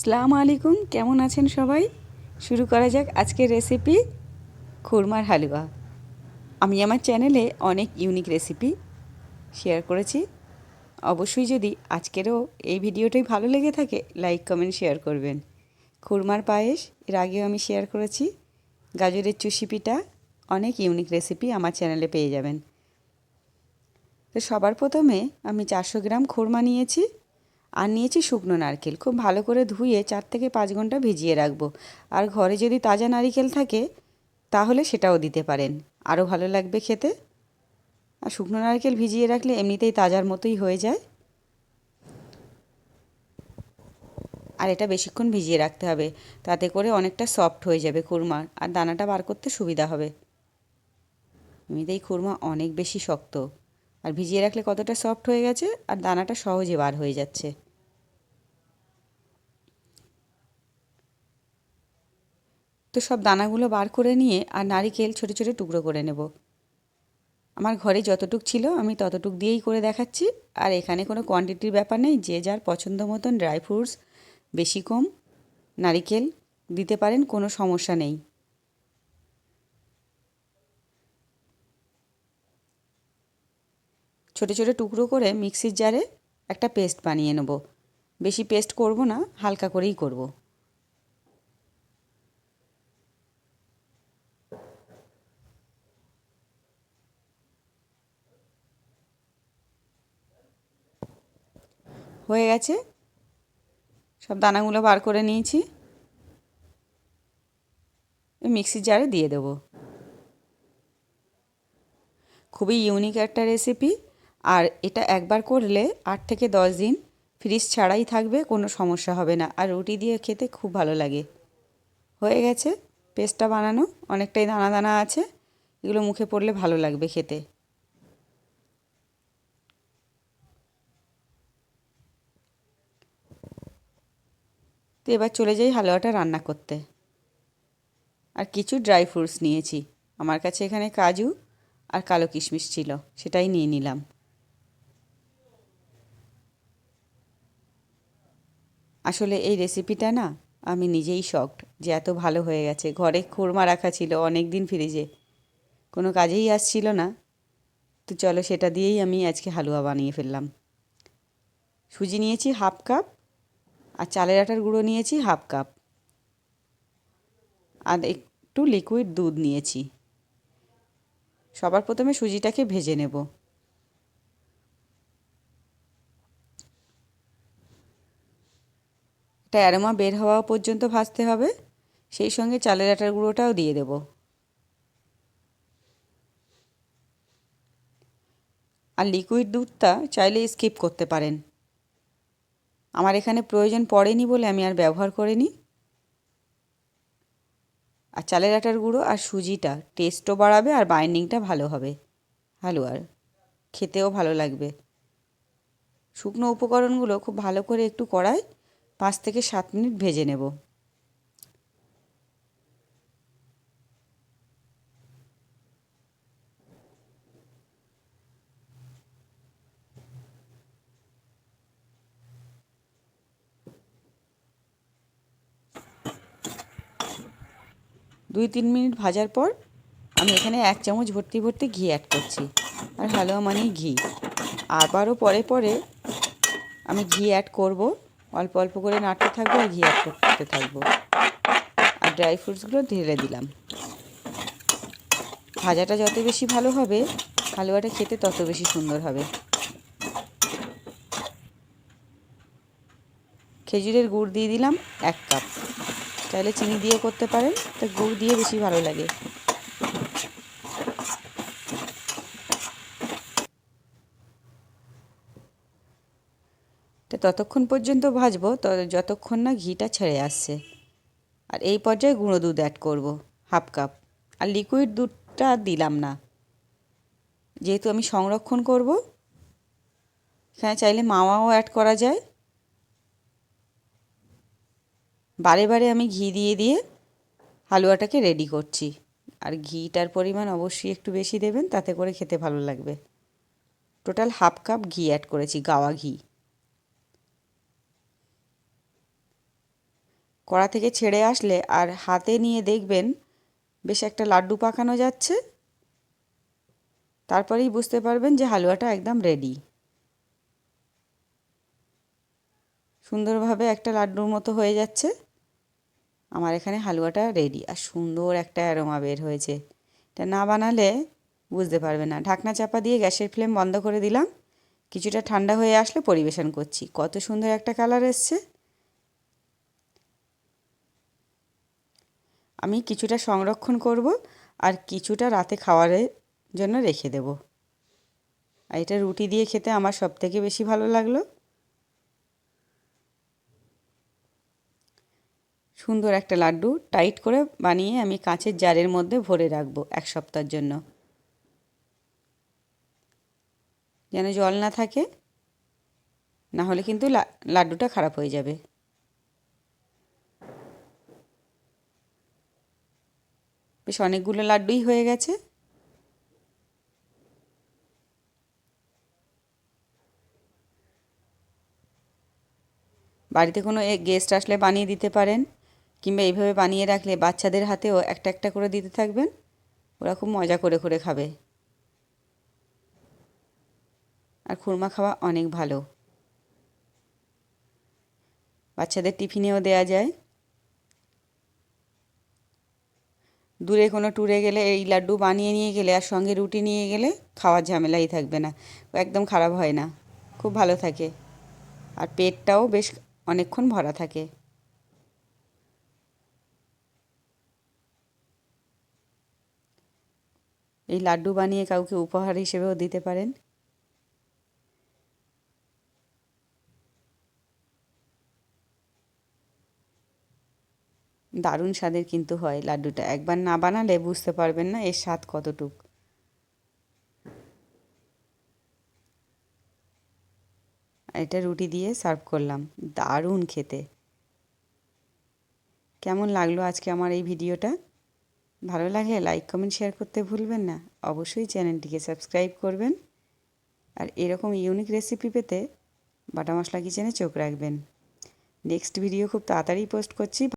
সালাম আলাইকুম, কেমন আছেন সবাই? শুরু করা যাক আজকের রেসিপি খুরমার হালুয়া। আমি আমার চ্যানেলে অনেক ইউনিক রেসিপি শেয়ার করেছি। অবশ্যই যদি আজকেরও এই ভিডিওটাই ভালো লেগে থাকে লাইক কমেন্ট শেয়ার করবেন। খুরমার পায়েস, এর আগেও আমি শেয়ার করেছি। গাজরের চুষি পিঠা, অনেক ইউনিক রেসিপি আমার চ্যানেলে পেয়ে যাবেন। তো সবার প্রথমে আমি চারশো গ্রাম খুরমা নিয়েছি। আর নিয়েছি শুকনো নারকেল। খুব ভালো করে ধুয়ে চার থেকে পাঁচ ঘণ্টা ভিজিয়ে রাখব। আর ঘরে যদি তাজা নারিকেল থাকে, তাহলে সেটাও দিতে পারেন। আরও ভালো লাগবে খেতে। আর শুকনো নারকেল ভিজিয়ে রাখলে এমনিতেই তাজার মতোই হয়ে যায়। আর এটা বেশিক্ষণ ভিজিয়ে রাখতে হবে। তাতে করে অনেকটা সফট হয়ে যাবে খুরমার আর দানাটা বার করতে সুবিধা হবে। এমনিতেই খুরমা অনেক বেশি শক্ত। আর ভিজিয়ে রাখলে কতটা সফট হয়ে গেছে, আর দানাটা সহজে বার হয়ে যাচ্ছে। তো সব দানাগুলো বার করে নিয়ে আর নারিকেল ছোটো ছোটো টুকরো করে নেব। আমার ঘরে যতটুক ছিল আমি ততটুক দিয়েই করে দেখাচ্ছি। আর এখানে কোনো কোয়ান্টিটির ব্যাপার নেই, যে যার পছন্দ মতন ড্রাই ফ্রুটস বেশি কম, নারিকেল দিতে পারেন, কোনো সমস্যা নেই। ছোটো ছোটো টুকরো করে মিক্সির জারে একটা পেস্ট বানিয়ে নেব। বেশি পেস্ট করব না, হালকা করেই করব। হয়ে গেছে। সব দানাগুলো বার করে নিয়েছি। মিক্সির জারে দিয়ে দেবো। খুবই ইউনিক একটা রেসিপি আর এটা একবার করলে আট থেকে দশ দিন ফ্রিজ ছাড়াই থাকবে, কোনো সমস্যা হবে না। আর রুটি দিয়ে খেতে খুব ভালো লাগে। হয়ে গেছে পেস্টটা বানানো, অনেকটাই দানা দানা আছে, এগুলো মুখে পড়লে ভালো লাগবে খেতে। তো এবার চলে যাই হালুয়াটা রান্না করতে। আর কিছু ড্রাই ফ্রুটস নিয়েছি। আমার কাছে এখানে কাজু আর কালো কিশমিশ ছিল, সেটাই নিয়ে নিলাম। আসলে এই রেসিপিটা না আমি নিজেই শকড যে এত ভালো হয়ে গেছে। ঘরে খুরমা রাখা ছিল অনেক দিন ফ্রিজে কোনো কাজেই আসছিল না। তো চলো সেটা দিয়েই আমি আজকে হালুয়া বানিয়ে ফেললাম। সুজি নিয়েছি হাফ কাপ আর চালের আটার গুঁড়ো নিয়েছি হাফ কাপ আর একটু লিকুইড দুধ নিয়েছি। সবার প্রথমে সুজিটাকে ভেজে নেব। এটা অ্যারোমা বের হওয়া পর্যন্ত ভাজতে হবে। সেই সঙ্গে চালের আটার গুঁড়োটাও দিয়ে দেব। আর লিকুইড দুধটা চাইলে স্কিপ করতে পারেন। আমার এখানে প্রয়োজন পড়েনি বলে আমি আর ব্যবহার করিনি। আর চালের আটার গুঁড়ো আর সুজিটা টেস্টও বাড়াবে আর বাইন্ডিংটা ভালো হবে। হালুয়ার। খেতেও ভালো লাগবে। শুকনো উপকরণগুলো খুব ভালো করে একটু কড়ায় পাঁচ থেকে সাত মিনিট ভেজে নেব। দুই তিন মিনিট ভাজার পর আমি এখানে এক চামচ ভর্তি ভর্তি ঘি অ্যাড করছি, আর হালুয়া মানেই ঘি। আবারও পরে পরে আমি ঘি অ্যাড করব। অল্প অল্প করে নাড়তে থাকব আর ঘি অ্যাড করতে থাকব। আর ড্রাই ফ্রুটসগুলো ঢেলে দিলাম। ভাজাটা যত বেশি ভালো হবে, হালুয়াটা খেতে তত বেশি সুন্দর হবে। খেজুরের গুড় দিয়ে দিলাম এক কাপ। চাইলে চিনি দিয়ে করতে পারেন, তো গুড় দিয়ে বেশি ভালো লাগে। ততক্ষণ পর্যন্ত ভাজবো যতক্ষণ না ঘিটা ছেড়ে আসছে। আর এই পর্যায়ে গুঁড়ো দুধ অ্যাড করব হাফ কাপ আর লিকুইড দুধটা দিলাম না। যেহেতু আমি সংরক্ষণ করব, এখানে চাইলে মাওয়াও অ্যাড করা যায়। বারে বারে আমি ঘি দিয়ে দিয়ে হালুয়াটাকে রেডি করছি। আর ঘিটার পরিমাণ অবশ্যই একটু বেশি দেবেন, তাতে করে খেতে ভালো লাগবে। টোটাল হাফ কাপ ঘি অ্যাড করেছি, গাওয়া ঘি। কড়া থেকে ছেড়ে আসলে আর হাতে নিয়ে দেখবেন বেশ একটা লাড্ডু পাকানো যাচ্ছে। তারপরেই বুঝতে পারবেন যে হালুয়াটা একদম রেডি সুন্দরভাবে একটা লাড্ডুর মতো হয়ে যাচ্ছে। আমার এখানে হালুয়াটা রেডি আর সুন্দর একটা অ্যারোমা বের হয়েছে। এটা না বানালে বুঝতে পারবে না। ঢাকনা চাপা দিয়ে গ্যাসের ফ্লেম বন্ধ করে দিলাম। কিছুটা ঠান্ডা হয়ে আসলে পরিবেশন করছি। কত সুন্দর একটা কালার এসছে। আমি কিছুটা সংরক্ষণ করব আর কিছুটা রাতে খাওয়ারের জন্য রেখে দেব। আর এটা রুটি দিয়ে খেতে আমার সব থেকে বেশি ভালো লাগল। সুন্দর একটা লাড্ডু টাইট করে বানিয়ে আমি কাঁচের জারের মধ্যে ভরে রাখব এক সপ্তাহের জন্য। যেন জল না থাকে, না হলে কিন্তু লাড্ডুটা খারাপ হয়ে যাবে। বেশ অনেকগুলো লাড্ডুই হয়ে গেছে। বাড়িতে কোনো গেস্ট আসলে বানিয়ে দিতে পারেন, কিংবা এইভাবে বানিয়ে রাখলে বাচ্চাদের হাতেও একটা একটা করে দিতে থাকবেন। ওরা খুব মজা করে করে খাবে। আর খুরমা খাওয়া অনেক ভালো। বাচ্চাদের টিফিনেও দেয়া যায়। দূরে কোনো ট্যুরে গেলে এই লাড্ডু বানিয়ে নিয়ে গেলে আর সঙ্গে রুটি নিয়ে গেলে খাওয়ার ঝামেলাই থাকবে না। একদম খারাপ হয় না। খুব ভালো থাকে। আর পেটটাও বেশ অনেকক্ষণ ভরা থাকে। এই লাড্ডু বানিয়ে কাউকে উপহার হিসেবেও দিতে পারেন। দারুণ স্বাদের কিন্তু হয় লাড্ডুটা। একবার না বানালে বুঝতে পারবেন না এর স্বাদ কতটুক। এটা রুটি দিয়ে সার্ভ করলাম। দারুণ খেতে। কেমন লাগল আজকে আমার এই ভিডিওটা? ভালো লাগলে লাইক, কমেন্ট, শেয়ার করতে ভুলবেন না। অবশ্যই চ্যানেলটিকে সাবস্ক্রাইব করবেন। আর এরকম ইউনিক রেসিপি পেতে বাটা মশলা কিচেনে চোখ রাখবেন। নেক্সট ভিডিও খুব তাড়াতাড়ি পোস্ট করছি।